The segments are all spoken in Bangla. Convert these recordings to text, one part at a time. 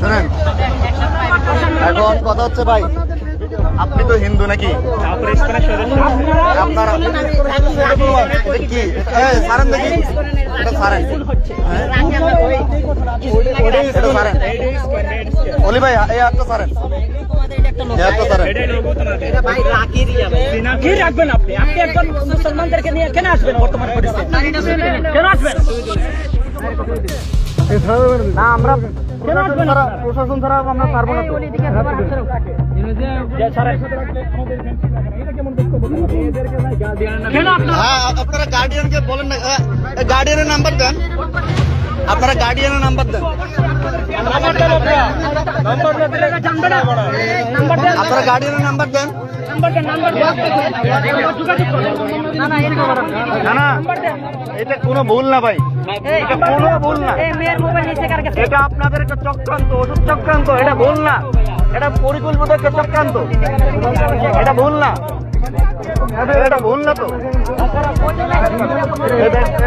শুনেন, এখন কথা হচ্ছে ভাই, আপনি তো হিন্দু নাকি? আপনারা কি? ছাড়েন হ্যাঁ? আপনি? একজন মুসলমানদেরকে নিয়ে কেন আসবেন বর্তমান কেন আসবেন? না আমরা কেন আসবেন ছাড়া প্রশাসন ছাড়া আমরা পারব না তো কেন আপনার হ্যাঁ আপনারা গার্ডিয়ানকে বলেন না গার্ডিয়ানের নাম্বার দেন আপনারা গার্ডিয়ানের নাম্বার দেন জানবে না নাম্বার দেন আপনারা গার্ডিয়ানের নাম্বার দেন নাম্বার দেন নাম্বার দেন নাম্বার যোগাযোগ করুন না না এরকম না না এটা কোনো ভুল না ভাই। এটা কোনো ভুল না। এটা আপনাদের একটা চক্রান্ত ওষুধ চক্রান্ত এটা ভুল না। এটা পরিকল্পিত একটা চক্রান্ত। এটা ভুল না। এটা- ভুল না তো।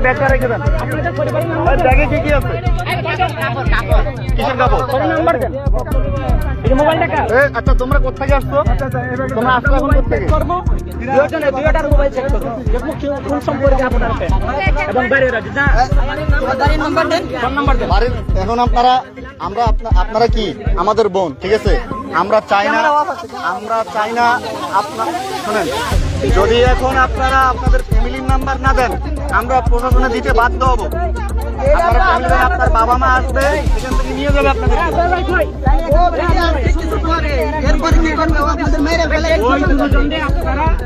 ব্যাগটা রেখে দেন। ব্যাগে কি কি আছে? কিসের কাপড়? নাম্বার দেন? এই মোবাইলটা কার? এ, আচ্ছা তোমরা কোথেকে আসছো? তোমরা আসছো এখন কোথেকে করব। দুজনে দুইটার মোবাইল চেক করব। দেখব কেউ কোন সম্পর্কে আপনার ফ্যান এবং বাইরের আছে না? নাম্বার দেন। ফোন নাম্বার দেন। বাড়ির এখন আপনারা আমরা আপনারা কি? আমাদের বোন ঠিক আছে? আমরা চাই না আমরা চাই না আপনার শুনেন যদি এখন আপনারা আপনাদের ফ্যামিলির নাম্বার না দেন আমরা প্রশাসনে দিতে বাধ্য হব। আপনারা আপনার বাবা মা আসবে এখান থেকে নিয়ে যাবে আপনাদের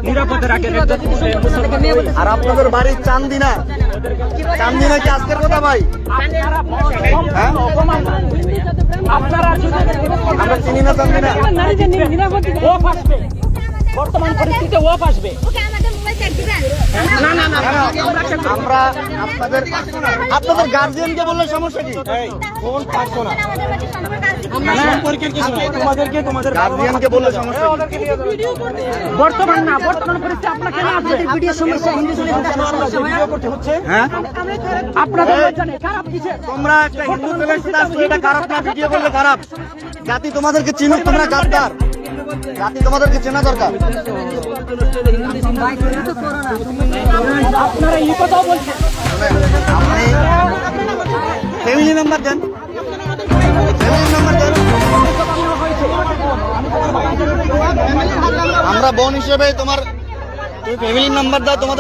নিরাপদে রাখেন আর আপনাদের বাড়ির চান্দিনা চান্দিনা কি আজকের কথা ভাই? হ্যাঁ? আপনারা আমরা চিনি না চান্দিনা বর্তমান পরিস্থিতিতে ওফ আসবে। ওকে আমাদের মোবাইল চেক দিবেন? না না না আমরা আপনাদের আপনাদের গার্জিয়ানকে বললে সমস্যা কি? ফোন পাচ্ছ না। আমাদের বাড়িতে সম্পর্ক আছে সম্পর্কের কিছু নাই। তোমাদেরকে তোমাদের গার্জিয়ানকে বললে সমস্যা কি? বর্তমান না বর্তমান পরিস্থিতি আপনাকে না আসবে ভিডিও সমস্যা হিন্দি ভিডিও করতে হচ্ছে। হ্যাঁ? আপনাদের খারাপ কিছু তোমরা একটা হিন্দু চ্যানেল সাথে এটা খারাপ না ভিডিও করলে খারাপ। জাতি তোমাদেরকে চিনুক তোমরা গাদ্দার। জাতি তোমাদেরকে চেনা দরকার? আপনি ফ্যামিলি মেম্বার দেন। ফ্যামিলি নাম্বার দেন। আমরা বোন হিসেবে তোমার তুমি ফ্যামিলির নাম্বার দাও তোমাদের